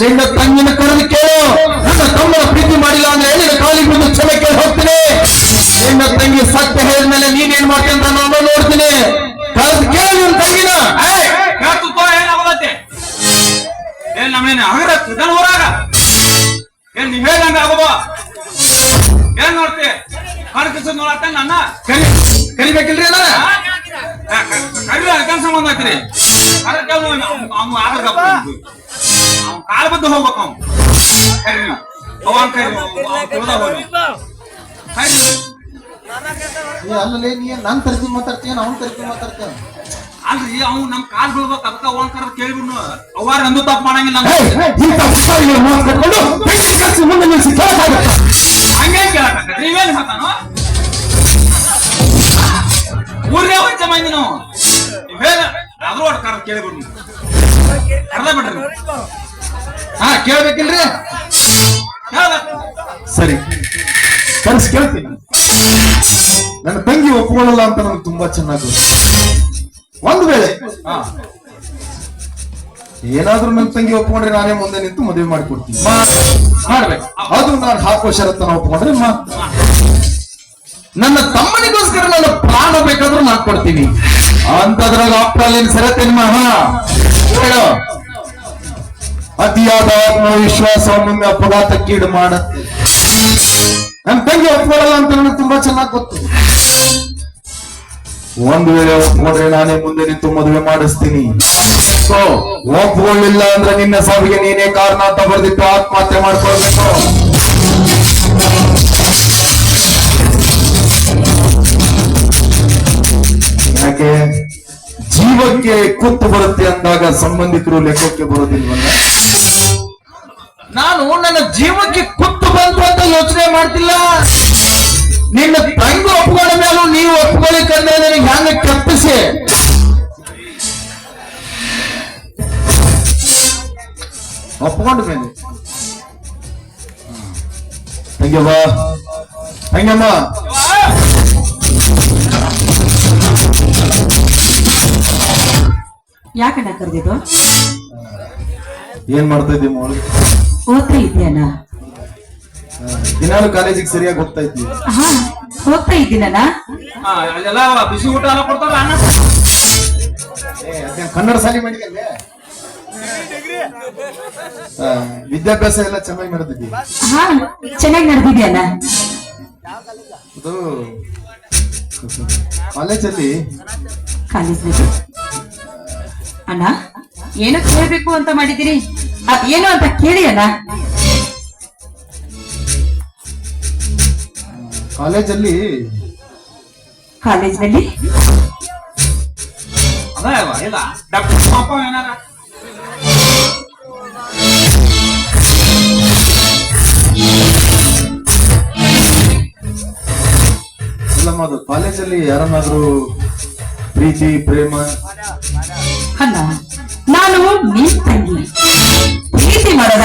ನಿನ್ನ ತಂಗಿನ ಕರೆದು ಕೇಳು. ನನ್ನ ತಮ್ಮನ ಪ್ರೀತಿ ಮಾಡಿಲ್ಲ ಅಂದ್ರೆ ನಿನ್ನ ಕಾಲಿಗೆ ಬಿದ್ದು ಕ್ಷಮೆ ಕೇಳಿ ಹೋಗ್ತೀನಿ. ನಿನ್ನ ತಂಗಿ ಸತ್ಯ ಹೇಳಿದ್ಮೇಲೆ ನೀನೇನ್ ಮಾಡ್ತೀನಿ ಅಂತ ನಾನು ನೋಡ್ತೀನಿ. ಕರೆದು ಕೇಳು ನಿನ್ನ ತಂಗಿನ. ಏನ್ ಏನ್ ನಮ್ಮನೇನ ಹಗರ ಇದನ್ ಊರಾಗ? ಏನ್ ನೀವ್ ಆಗೋಬ ಏನ್ ನೋಡ್ತಿ? ಕಣಕಿಸ್ ನೋಡತ್ತ ನನ್ನ. ಕರಿ ಕರಿಬೇಕಿಲ್ರಿ ಅಲ್ಲ ಕರಿ ಅದಕ್ಕೆ ಸಂಬಂಧ ಅವ್ನು ಆಗ ಅವ್ನು ಕಾಲ್ ಬದ್ದು ಹೋಗ್ಬೇಕು ಅವ್ನು. ಕರಿ ಅವನ್ ಕರಿ ಅವ್ನ್ ತುಳ್ದ ಹೋಗ್ರಿ ಕರಿ ಅಲ್ಲೇ ನೀ ನನ್ನ ತರ್ತೀನಿ ಮಾತಾಡ್ತೀನಿ ಅವ್ನ್ ತರ್ತೀನಿ ಮಾತಾಡ್ತೀಯ ಅಲ್ರಿ ಅವ್ನು ನಮ್ ಕಾಲ್ ಬೀಳ್ಬೇಕು. ಅದಕ್ಕೆ ಅವನ್ ಕರೆದ್ ಕೇಳಿಬಿಡ್ನು. ಅವಾರ ಎಂದು ತಪ್ಪು ಮಾಡಂಗಿಲ್ಲ? ಹಂಗೆ ಕೇಳಕತ್ತೀರಿ ನೀವೇನ್ ಹೇಳ್ತಾನು? ಊರ್ನೇ ವಂಚ ಮಂದಿ ನಾವು ನೀವೇನ ಅದ್ರ ಒಟ್ಟು ಕೇಳಿಬಿಡ್ನು. ಬಿಡ್ರಿ. ಹಾ ಕೇಳ್ಬೇಕಿಲ್ರಿ? ಸರಿ. ಕನ್ಸ್ ಕೇಳ್ತೀನಿ. ನನ್ನ ತಂಗಿ ಒಪ್ಕೊಳ್ಳಲ್ಲ ಅಂತ ನನಗೆ ತುಂಬಾ ಚೆನ್ನಾಗಿ ಒಂದು ವೇಳೆ ಏನಾದ್ರೂ ನನ್ನ ತಂಗಿ ಒಪ್ಕೊಂಡ್ರೆ ನಾನೇ ಮುಂದೆ ನಿಂತು ಮದುವೆ ಮಾಡಿಕೊಡ್ತೀನಿ. ಮಾಡ್ಬೇಕು. ಅದು ನಾನು ಹಾಕೋ ಷರತ್ತನ್ನ ಒಪ್ಕೊಂಡ್ರೆ ಮಾ ನನ್ನ ತಮ್ಮನಿಗೋಸ್ಕರ ನನ್ನ ಪ್ರಾಣ ಬೇಕಾದ್ರೂ ನಾನು ಕೊಡ್ತೀನಿ. ಅಂತದ್ರಾಗ ಅಪ್ಪಲ್ಲಿ ಸರತ್ತೇನ್ ಮಹಾ ಹೇಳು. ಅತಿಯಾದ ಆತ್ಮವಿಶ್ವಾಸ ಒಮ್ಮೊಮ್ಮೆ ಅಪಘಾತಕ್ಕೀಡು ಮಾಡುತ್ತೆ. ನನ್ನ ತಂಗಿ ಒಪ್ಕೊಳ್ಳಲ್ಲ ಅಂತ ನನಗೆ ತುಂಬಾ ಚೆನ್ನಾಗಿ ಗೊತ್ತು. ಒಂದು ವೇಳೆ ಒಪ್ಕೊಂಡ್ರೆ ನಾನೇ ಮುಂದೆ ನಿಂತು ಮದುವೆ ಮಾಡಿಸ್ತೀನಿ. ಸೊ ಒಪ್ಕೊಳ್ಳಿಲ್ಲ ಅಂದ್ರೆ ನಿನ್ನ ಸಾವಿಗೆ ನೀನೇ ಕಾರಣ ಅಂತ ಬರೆದಿಟ್ಟು ಆತ್ಮಹತ್ಯೆ ಮಾಡ್ಕೊಳ್ಬೇಕು. ಯಾಕೆ? ಜೀವಕ್ಕೆ ಕುತ್ತು ಬರುತ್ತೆ ಅಂದಾಗ ಸಂಬಂಧಿಕರು ಲೆಕ್ಕಕ್ಕೆ ಬರೋದಿಲ್ವಲ್ಲ? ನಾನು ನನ್ನ ಜೀವಕ್ಕೆ ಕುತ್ತು ಬಂತು ಅಂತ ಯೋಚನೆ ಮಾಡ್ತಿಲ್ಲ. ನಿನ್ನ ತಂಗಿ ಒಪ್ಕೊಂಡ ಮೇಲೂ ನೀವು ಒಪ್ಕೊಳ್ಳಿಕ್ಕಂದ್ರೆ ನನಗೆ ಹ್ಯಾಂಗ ಕೆಪ್ಪಿಸಿ? ಒಪ್ಕೊಂಡ ಮೇಲೆ. ತಂಗ್ಯವ್ವ ತಂಗಮ್ಮ ಯಾಕಣ್ಣ ಕರೆದಿದ್ದು? ಏನ್ ಮಾಡ್ತಾ ಇದ್ದೀವಿ ಮೋಳು ಓದ್ತಾ ಇದ್ದೀಯಣ್ಣ. ದಿನಾಲು ಕಾಲೇಜಿಗೆ ಸರಿಯಾಗಿ ಹೋಗ್ತಾ ಇದ್ವಿ ಹಾ ಹೋಗ್ತಾ ಇದ್ದೀನಣ್ಣ. ಹಾ ಅಲ್ಲೆಲ್ಲ ಬಿಸಿ ಊಟ ಎಲ್ಲ ಕೊಡ್ತಾರ ಅನ್ನ ಅದೇನ್ ಕನ್ನಡ ಸಾಲಿ ಮಾಡಿದಲ್ಲೇ ಆ, ವಿದ್ಯಾಭ್ಯಾಸ ಎಲ್ಲ ಚೆನ್ನಾಗಿ ನಡೆದಿದ್ದೀವಿ ಹಾ ಚೆನ್ನಾಗಿ ನಡೆದಿದ್ಯಣ್ಣ. ಅದು ಕಾಲೇಜಲ್ಲಿ ಕಾಲೇಜ್ನಲ್ಲಿ. ಅಣ್ಣ ಏನೋ ಕೇಳಬೇಕು ಅಂತ ಮಾಡಿದ್ದೀರಿ? ಏನು ಅಂತ ಕೇಳಿ ಅಣ್ಣ. ಕಾಲೇಜಲ್ಲಿ ಕಾಲೇಜ್ನಲ್ಲಿ ಅದು ಕಾಲೇಜಲ್ಲಿ ಯಾರನ್ನಾದ್ರೂ ಪ್ರೀತಿ ಪ್ರೇಮ? ನಾನು ನಿನ್ ತಂಗಿ. ಪ್ರೀತಿ ಮಾಡದ?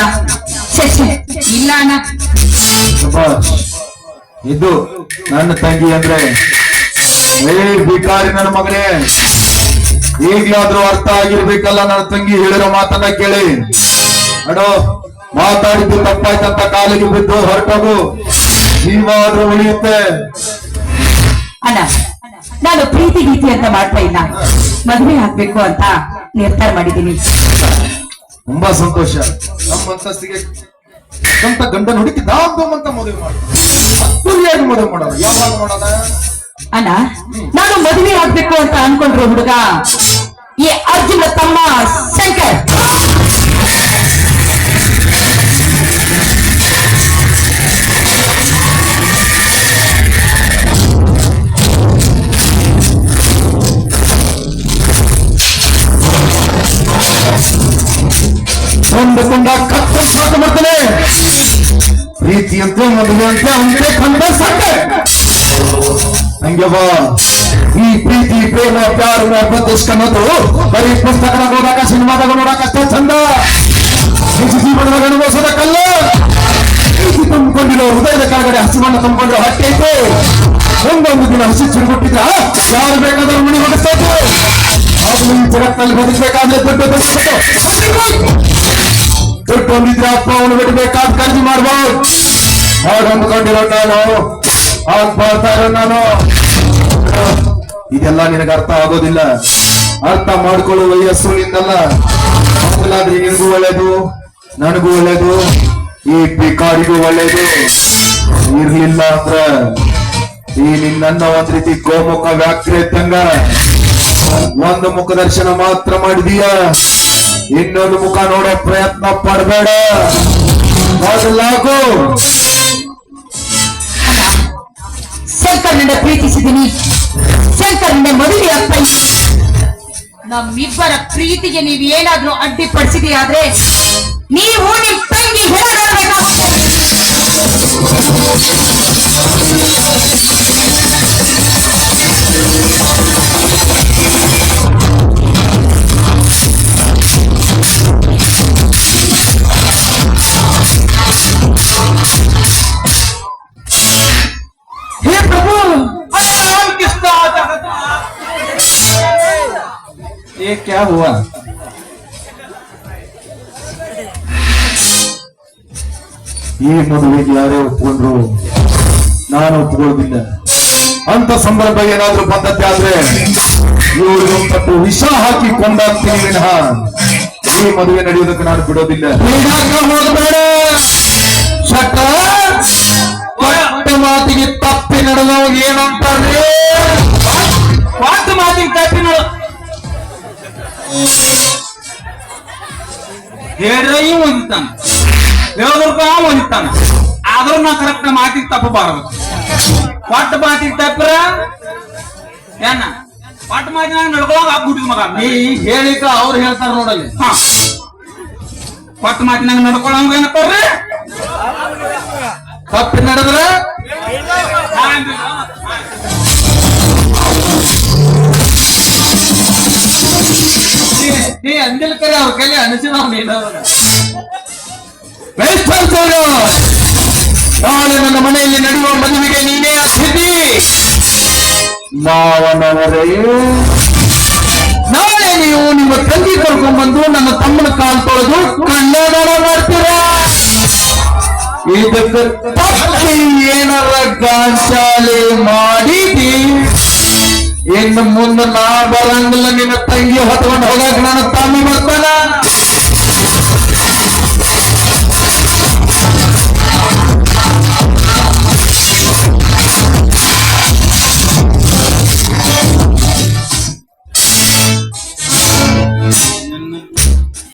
ಚೆಚ್ಚೆ ಇಲ್ಲ ಅಣ್ಣ. ಇದು ನನ್ನ ತಂಗಿ ಅಂದ್ರೆ ಏ ಬಿಕಾರಿ ನನ್ನ ಮಗನೇ. ಈಗ್ಲಾದ್ರೂ ಅರ್ಥ ಆಗಿರ್ಬೇಕಲ್ಲ ನನ್ನ ತಂಗಿ ಹೇಳಿರೋ ಮಾತನ್ನ ಕೇಳಿ. ಅಡೋ ಮಾತಾಡಿದ್ದು ತಪ್ಪಾಯ್ತಂತ ಕಾಲಿಗೆ ಬಿದ್ದು ಹೊರಟೋಗು. ಜೀವಾದ್ರೂ ಉಳಿಯುತ್ತೆ. ಅಣ್ಣ ನಾನು ಪ್ರೀತಿ ಗೀತಿ ಅಂತ ಮಾಡ್ತಾ ಇಲ್ಲ ಮದುವೆ ಆಗ್ಬೇಕು ಅಂತ ನಿರ್ಧಾರ ಮಾಡಿದ್ದೀನಿ. ತುಂಬಾ ಸಂತೋಷ. ನಮ್ಮ ಅಂತಸ್ತಿಗೆ ಸ್ವಂತ ಗಂಡನ ಹುಡುಕಿ ದಾಮ್ ಅಂತ ಮದುವೆ ಮಾಡಿ ಅದ್ದೂರಿಯಾಗಿ ಮದುವೆ ಮಾಡೋಣ ಯಾವಾಗ ಮಾಡೋಣ ಅಣ್ಣ ನಾನು ಮದುವೆ ಆಗ್ಬೇಕು ಅಂತ ಅನ್ಕೊಂಡ್ರು ಹುಡುಗ ಈ ಅರ್ಜುನ ತಮ್ಮ ಒಂದು ಕೊಂಡ ಕತ್ತ ಸಾಕು ಮಾಡ್ತಾನೆ. ಪ್ರೀತಿ ಅಂತ ಮದುವೆ ಅಂತ ಅಂದ್ರೆ ಕಂಡ ಸಾಕೆ. ಹಂಗೆ ಬಾ. ಈ ಪ್ರೀತಿ, ಪ್ರೇಮ, ಪ್ಯಾರ ಪ್ರತಿಷ್ಠನದು ಬರೀ ಪುಸ್ತಕದಾಗ ನೋಡಾಕ, ಸಿನಿಮಾದಾಗ ನೋಡಾಕ ಅಷ್ಟೇ ಚಂದ. ನಿಜ ಜೀವನದಾಗ ಅನುಭವಿಸೋದಕ್ಕಲ್ಲ ಪ್ರೀತಿ ತುಂಬಿಕೊಂಡಿರೋ ಹೃದಯದ ಕೆಳಗಡೆ ಹಸಿಮಣ್ಣ ತುಂಬಿಕೊಂಡಿರೋ ಹೊಟ್ಟೆ ಐತೆ. ಒಂದೊಂದು ದಿನ ಹಸಿ ಚಿರುಗುಟ್ಟಿದ್ರ ಯಾರು ಬೇಕಾದ್ರೂ ಮಣಿ ಹೊಡಿಸ್ತಾ ಆದ್ರೂ ಈ ಬದುಕಬೇಕಾದ್ರೆ ದುಡ್ಡು ಬದುಕಬೇಕು. ದುಡ್ಡು ಹೊಂದಿದ್ರೆ ಖರ್ಚು ಮಾಡ್ಬೋದು. ಅಂದ್ಕೊಂಡಿರೋ ನಾನು. ಹಾಗೆ ಬರ್ತಾ ಇರೋ ನಾನು. ಇದೆಲ್ಲ ನಿನಗೆ ಅರ್ಥ ಆಗೋದಿಲ್ಲ. ಅರ್ಥ ಮಾಡ್ಕೊಳ್ಳೋ ವಯಸ್ಸು ನಿಂದಲ್ಲ ಮಕ್ಕಳಾದ್ರೆ ನಿನಗೂ ಒಳ್ಳೇದು, ನನಗೂ ಒಳ್ಳೇದು, ಈ ಪಿಕಾರಿಗೂ ಒಳ್ಳೇದು. ಇರ್ಲಿಲ್ಲ ಅಂದ್ರ ಈ ನಿನ್ನ ಒಂದ್ ರೀತಿ ಗೋಮುಖ ವ್ಯಾಕ್ರೆ ಇದ್ದಂಗ ಒಂದು ಮುಖ ದರ್ಶನ ಮಾತ್ರ ಮಾಡಿದೀಯ. ಇನ್ನೊಂದು ಮುಖ ನೋಡೋ ಪ್ರಯತ್ನ ಪಡಬೇಡ. ಮೊದಲಾಗು ಪ್ರೀತಿಸಿದೀನಿ ಪ್ರೀತಿಸಿದ್ದೀನಿ. ಶಂಕರನ್ನ ಮದುವೆ ಅಪ್ಪ ನಮ್ಮಿಬ್ಬರ ಪ್ರೀತಿಗೆ ನೀವು ಏನಾದ್ರೂ ಅಡ್ಡಿಪಡಿಸಿದೆಯಾದ್ರೆ ನೀವು ನಿಮ್ ತಂಗಿ ಹೇಳಬೇಕಾಗುತ್ತೆ ये क्या हुआ ಈ ಮದುವೆಗೆ ಯಾರೇ ಒಪ್ಕೊಂಡ್ರು ನಾನು ಒಪ್ಕೊಳ್ಳೋದಿಲ್ಲ ಅಂತ ಸಂದರ್ಭ ಏನಾದ್ರೂ ಪದ್ಧತಿ ಆದ್ರೆ ಇವರು ತಟ್ಟು ವಿಷ ಹಾಕಿ ಕೊಂಡಾಗ್ತೀನಿ ವಿನಃ. ಈ ಮದುವೆ ನಡೆಯೋದಕ್ಕೆ ನಾನು ಬಿಡೋದಿಲ್ಲ. ಮಾತಿಗೆ ತಪ್ಪಿ ನಡೆದವ ಏನಂತಾರೆ ವಾಟ್ ಮಾತಿನ ತಪ್ಪಿ ನೋಡು ಹೇಳ್ರಿ ಹೊಂದಿತಾನ ಹೇಳಿದ್ರ ಹೊಂದಿತಾನ ಆದ್ರೂ ನಾ ಕರೆಕ್ಟ್ ಮಾತಿಗೆ ತಪ್ಪಬಾರದು. ಕೊಟ್ಟ ಮಾತಿಗೆ ತಪ್ಪರ ಏನ? ಒಟ್ಟ ಮಾತಿನಾಗ ನಡ್ಕೊಳಕ್ ಆಗ್ಬಿಟ್ಟಿದ್ ಮಗ. ನೀ ಹೇಳಿಕ ಅವ್ರು ಹೇಳ್ತಾರ ನೋಡಲ್ಲಿ. ಹಾ. ಮಾಡಿ ಮಾತಿನಾಗ ನಡ್ಕೊಳಂಗ ಏನಪ್ಪಾರ್ರಿ ತಪ್ಪಿ ನಡೆದ್ರೆ? ನೀ ಅಂದಿಲ್ ಕರೆ ಅವ್ರ ಕೈಲಿ ಅನಿಸಿದ ನೀನು. ನಾಳೆ ನನ್ನ ಮನೆಯಲ್ಲಿ ನಡೆಯುವ ಮದುವೆಗೆ ನೀನೇ ಅತಿಥಿ. ನಾಳೆ ನೀವು ನಿಮ್ಮ ತಂಗಿ ಕರ್ಕೊಂಡ್ಬಂದು ನನ್ನ ತಮ್ಮನ ಕಾಲ್ ತೊಳೆದು ಕನ್ನಡ ಮಾಡ್ತೀರಾ? ಇದಕ್ಕೆ ತಪ್ಪಿ ಏನಾರ ಗಾಂಚಾಲೆ ಮಾಡಿದಿ? ಇನ್ನು ಮುಂದೆ ನಾ ಬರಂಗಿಲ್ಲ ನಿನ್ನ ತಂಗಿ ಹೊತ್ಕೊಂಡು ಹೋಗಕ್ ನನ್ನ ತಮ್ಮ